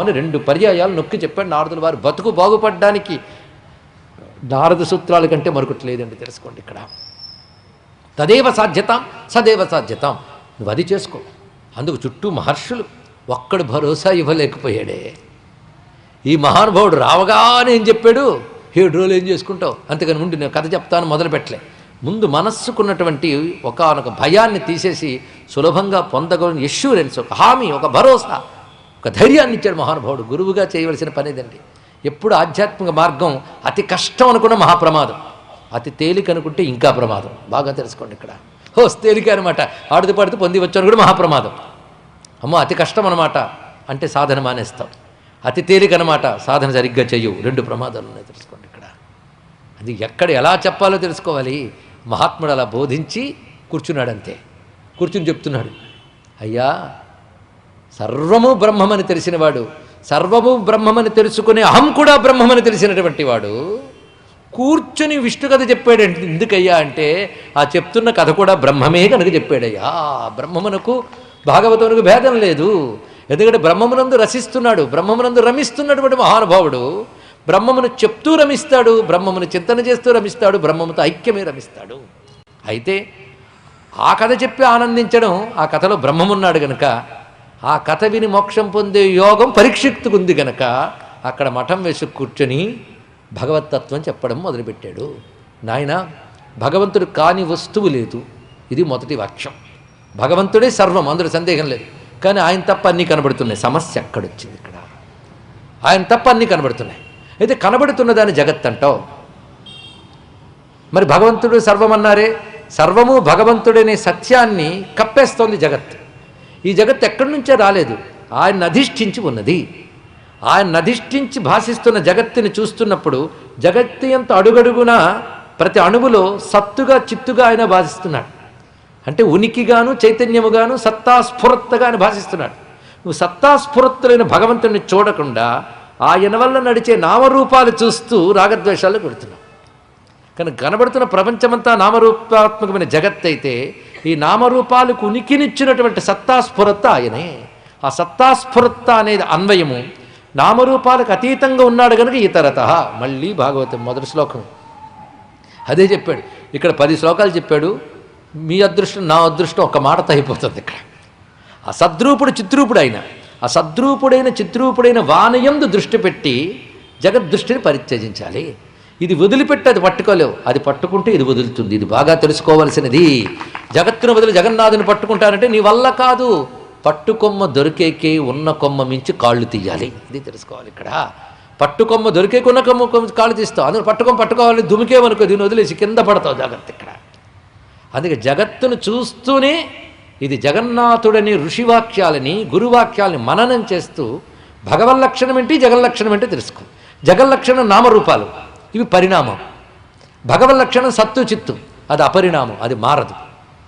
అని రెండు పర్యాయాలు నొక్కి చెప్పాడు నారదుల వారు. బతుకు బాగుపడడానికి నారద సూత్రాల కంటే మరొకటి లేదండి తెలుసుకోండి ఇక్కడ. తదేవ సాధ్యతాం సదేవ సాధ్యతాం. నువ్వు అది చేసుకో. అందుకు చుట్టూ మహర్షులు ఒక్కడు భరోసా ఇవ్వలేకపోయాడే. ఈ మహానుభావుడు రావగానే ఏం చెప్పాడు? ఏడు రోజులు ఏం చేసుకుంటావు? అంతేకాని ముందు నేను కథ చెప్తాను మొదలు పెట్టలే. ముందు మనస్సుకున్నటువంటి ఒకనొక భయాన్ని తీసేసి సులభంగా పొందగలని ఎష్యూరెన్స్ ఒక హామీ ఒక భరోసా. ఒక ధైర్యాన్ని ఇచ్చాడు మహానుభావుడు. గురువుగా చేయవలసిన పనేదండి ఎప్పుడు ఆధ్యాత్మిక మార్గం అతి కష్టం అనుకున్న మహాప్రమాదం. అతి తేలిక అనుకుంటే ఇంకా ప్రమాదం. బాగా తెలుసుకోండి ఇక్కడ. హో తేలిక అనమాట ఆడుతూ పాడుతూ పొంది వచ్చాను కూడా మహాప్రమాదం. అమ్మో అతి కష్టం అనమాట అంటే సాధన మానేస్తాం. అతి తేలిక అనమాట సాధన సరిగ్గా చెయ్యవు రెండు ప్రమాదాలు ఉన్నాయి తెలుసుకోండి ఇక్కడ. అది ఎక్కడ ఎలా చెప్పాలో తెలుసుకోవాలి. మహాత్ముడు అలా బోధించి కూర్చున్నాడంతే. కూర్చుని చెప్తున్నాడు. అయ్యా సర్వము బ్రహ్మమని తెలిసినవాడు సర్వము బ్రహ్మమని తెలుసుకునే అహం కూడా బ్రహ్మమని తెలిసినటువంటి వాడు కూర్చుని విష్ణు కథ చెప్పాడంటే ఎందుకయ్యా అంటే ఆ చెప్తున్న కథ కూడా బ్రహ్మమే కనుక చెప్పాడయ్యా. బ్రహ్మమునకు భాగవతమునకు భేదం లేదు. ఎందుకంటే బ్రహ్మమునందు రసిస్తున్నాడు బ్రహ్మమునందు రమిస్తున్నటువంటి మహానుభావుడు బ్రహ్మమును చెప్తూ రమిస్తాడు బ్రహ్మమును చింతన చేస్తూ రమిస్తాడు బ్రహ్మముతో ఐక్యమే రమిస్తాడు. అయితే ఆ కథ చెప్పి ఆనందించడం ఆ కథలో బ్రహ్మమున్నాడు గనక ఆ కథ విని మోక్షం పొందే యోగం పరీక్షిక్తుకుంది గనక అక్కడ మఠం వేసి కూర్చొని భగవతత్వం చెప్పడం మొదలుపెట్టాడు. నాయన భగవంతుడు కాని వస్తువు లేదు. ఇది మొదటి వాక్యం. భగవంతుడే సర్వం అందులో సందేహం లేదు. కానీ ఆయన తప్ప అన్నీ కనబడుతున్నాయి. సమస్య అక్కడొచ్చింది ఇక్కడ? ఆయన తప్ప అన్నీ కనబడుతున్నాయి. అయితే కనబడుతున్న దాన్ని జగత్ అంటావు. మరి భగవంతుడు సర్వమన్నారే? సర్వము భగవంతుడనే సత్యాన్ని కప్పేస్తోంది జగత్. ఈ జగత్ ఎక్కడి నుంచే రాలేదు. ఆయన అధిష్ఠించి ఉన్నది. ఆయన అధిష్ఠించి భాషిస్తున్న జగత్తుని చూస్తున్నప్పుడు జగత్తు ఎంత అడుగడుగునా ప్రతి అణువులో సత్తుగా చిత్తుగా ఆయన భాషిస్తున్నాడు. అంటే ఉనికిగాను చైతన్యముగాను సత్తాస్ఫురత్తగా ఆయన భాషిస్తున్నాడు. నువ్వు సత్తాస్ఫురత్తులైన భగవంతుని చూడకుండా ఆయన వల్ల నడిచే నామరూపాలు చూస్తూ రాగద్వేషాలు పెడుతున్నావు కానీ కనబడుతున్న ప్రపంచమంతా నామరూపాత్మకమైన జగత్ అయితే ఈ నామరూపాలకు ఉనికినిచ్చినటువంటి సత్తాస్ఫురత ఆయనే. ఆ సత్తాస్ఫురత అనేది అన్వయము. నామరూపాలకు అతీతంగా ఉన్నాడు కనుక ఇతరత మళ్ళీ భాగవతం మొదటి శ్లోకం. అదే చెప్పాడు. ఇక్కడ పది శ్లోకాలు చెప్పాడు. మీ అదృష్టం నా అదృష్టం ఒక మాటతో అయిపోతుంది ఇక్కడ. ఆ సద్రూపుడు చిత్రూపుడు అయిన ఆ సద్రూపుడైన చిత్రూపుడైన వానయందు దృష్టి పెట్టి జగద్దృష్టిని పరిత్యజించాలి. ఇది వదిలిపెట్టి అది పట్టుకోలేవు. అది పట్టుకుంటే ఇది వదులుతుంది. ఇది బాగా తెలుసుకోవాల్సినది. జగత్తును వదిలి జగన్నాథుని పట్టుకుంటానంటే నీ వల్ల కాదు. పట్టుకొమ్మ దొరికేకే ఉన్న కొమ్మ మించి కాళ్ళు తీయాలి. ఇది తెలుసుకోవాలి ఇక్కడ. పట్టుకొమ్మ దొరికే ఉన్న కొమ్మ కొమ్మ కాళ్ళు తీస్తావు. అందులో పట్టుకొమ్మ పట్టుకోవాలి దుమికేమనుకో దీన్ని వదిలేసి కింద పడతావు జాగ్రత్త ఇక్కడ. అందుకే జగత్తును చూస్తూనే ఇది జగన్నాథుడని ఋషివాక్యాలని గురువాక్యాలని మననం చేస్తూ భగవల్లక్షణం ఏంటి జగల్లక్షణం ఏంటి తెలుసుకో. జగల్లక్షణం నామరూపాలు. ఇవి పరిణామం. భగవల్లక్షణం సత్తు చిత్తు. అది అపరిణామం అది మారదు.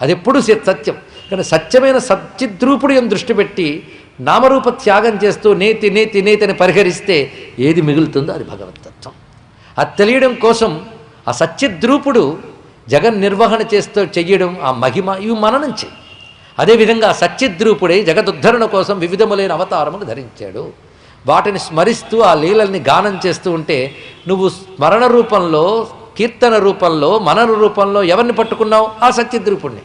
అది ఎప్పుడు సత్యం. కానీ సత్యమైన సచ్చిద్రూపుడు అని దృష్టి పెట్టి నామరూప త్యాగం చేస్తూ నేతి నేతి నేతి అని పరిహరిస్తే ఏది మిగులుతుందో అది భగవతత్వం అది తెలియడం కోసం ఆ సత్యద్రూపుడు జగన్ నిర్వహణ చేస్తూ చెయ్యడం ఆ మహిమ ఇవి మననం చేయి అదేవిధంగా సత్యద్రూపుడై జగదుద్ధరణ కోసం వివిధములైన అవతారములు ధరించాడు. వాటిని స్మరిస్తూ ఆ లీలల్ని గానం చేస్తూ ఉంటే నువ్వు స్మరణ రూపంలో కీర్తన రూపంలో మనన రూపంలో ఎవరిని పట్టుకున్నావు? ఆ సత్యద్రూపుణ్ణి.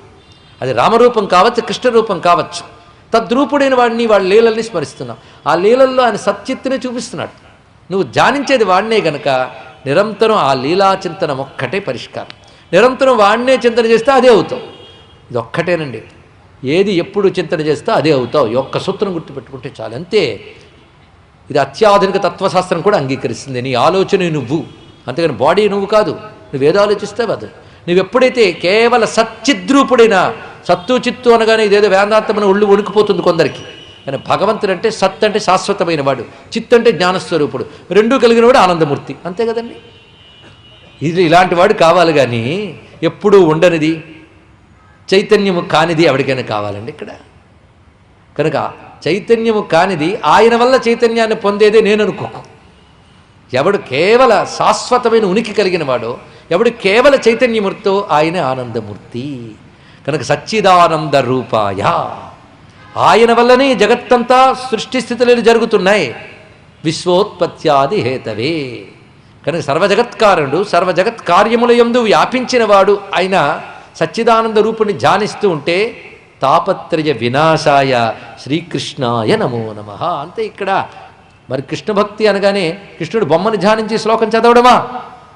అది రామరూపం కావచ్చు కృష్ణ రూపం కావచ్చు. తద్రూపుడైన వాడిని వాళ్ళ లీలల్ని స్మరిస్తున్నావు. ఆ లీలల్లో ఆయన సత్యత్తుని చూపిస్తున్నాడు. నువ్వు ధ్యానించేది వాడినే గనక నిరంతరం ఆ లీలాచింతనం ఒక్కటే పరిష్కారం. నిరంతరం వాడినే చింతన చేస్తే అదే అవుతావు. ఇది ఒక్కటేనండి. ఏది ఎప్పుడు చింతన చేస్తే అదే అవుతావు. ఈ ఒక్క సూత్రం గుర్తుపెట్టుకుంటే చాలు. అంతే. ఇది అత్యాధునిక తత్వశాస్త్రం కూడా అంగీకరిస్తుంది. నీ ఆలోచన నువ్వు. అంతేగాని బాడీ నువ్వు కాదు. నువ్వేదో ఆలోచిస్తావు అది. నువ్వు ఎప్పుడైతే కేవల సచ్చిద్రూపుడైన సత్తు చిత్తు అనగానే ఇదేదో వేదాంతమైన ఒళ్ళు వణుకుపోతుంది కొందరికి. కానీ భగవంతుడు అంటే సత్ అంటే శాశ్వతమైన వాడు. చిత్ అంటే జ్ఞానస్వరూపుడు. రెండూ కలిగిన వాడు ఆనందమూర్తి. అంతే కదండి? ఇది ఇలాంటి వాడు కావాలి కానీ ఎప్పుడూ ఉండనిది. చైతన్యము కానిది ఎవరికైనా కావాలండి ఇక్కడ. కనుక చైతన్యము కానిది ఆయన వల్ల చైతన్యాన్ని పొందేదే నేను అనుకోకు ఎవడు కేవల శాశ్వతమైన ఉనికి కలిగిన వాడో ఎవడు కేవల చైతన్యమూర్తితో ఆయనే ఆనందమూర్తి. కనుక సచ్చిదానంద రూపాయ. ఆయన వల్లనే జగత్తంతా సృష్టి స్థితులు జరుగుతున్నాయి. విశ్వోత్పత్యాది హేతవే. కనుక సర్వజగత్కారుడు సర్వజగత్ కార్యముల యందు వ్యాపించినవాడు అయిన సచ్చిదానంద రూపుని ధ్యానిస్తూ ఉంటే తాపత్రయ వినాశాయ శ్రీకృష్ణాయ నమో నమ. అంతే ఇక్కడ. మరి కృష్ణ భక్తి అనగానే కృష్ణుడు బొమ్మను ధ్యానించి శ్లోకం చదవడమా?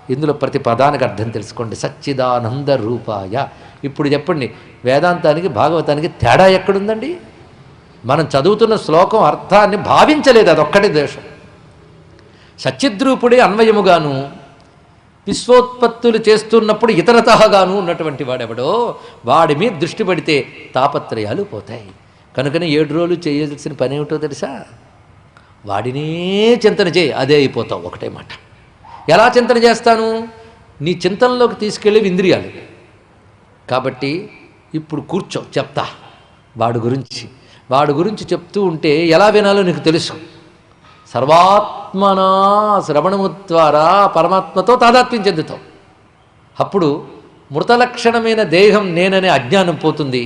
ఇందులో ప్రతి పదానికి అర్థం తెలుసుకోండి. సచ్చిదానంద రూపాయ. ఇప్పుడు చెప్పండి వేదాంతానికి భాగవతానికి తేడా ఎక్కడుందండి? మనం చదువుతున్న శ్లోకం అర్థాన్ని భావించలేదు అదొక్కటి దేశం సచ్చిద్రూపుడే అన్వయముగాను విశ్వోత్పత్తులు చేస్తున్నప్పుడు ఇతరతహగాను ఉన్నటువంటి వాడెవడో వాడి మీద దృష్టి పెడితే తాపత్రయాలు పోతాయి. కనుకనే ఏడు రోజులు చేయాల్సిన పని ఏమిటో తెలుసా? వాడినే చింతన చేయి అదే అయిపోతావు ఒకటే మాట. ఎలా చింతన చేస్తాను? నీ చింతనలోకి తీసుకెళ్ళేవి ఇంద్రియాలు. కాబట్టి ఇప్పుడు కూర్చో చెప్తా. వాడి గురించి వాడి గురించి చెప్తూ ఉంటే ఎలా వినాలో నీకు తెలుసు. సర్వాత్మనా శ్రవణము ద్వారా పరమాత్మతో తాదాత్మ్యం చెందుతావు అప్పుడు మృతలక్షణమైన దేహం నేననే అజ్ఞానం పోతుంది.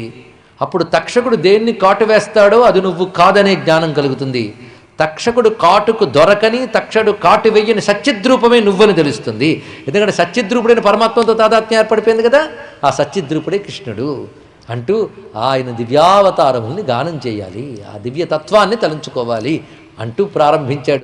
అప్పుడు తక్షకుడు దేన్ని కాటు వేస్తాడో అది నువ్వు కాదనే జ్ఞానం కలుగుతుంది. తక్షకుడు కాటుకు దొరకని తక్షడు కాటు వెయ్యని సచ్చిద్రూపమే నువ్వని తెలుస్తుంది. ఎందుకంటే సత్యద్రూపుడైన పరమాత్మతో తాదాత్మ్యం ఏర్పడిపోయింది కదా ఆ సత్యద్రూపుడే కృష్ణుడు అంటూ ఆయన దివ్యావతారముల్ని గానం చేయాలి ఆ దివ్యతత్వాన్ని తలంచుకోవాలి. అంటూ ప్రారంభించాడు.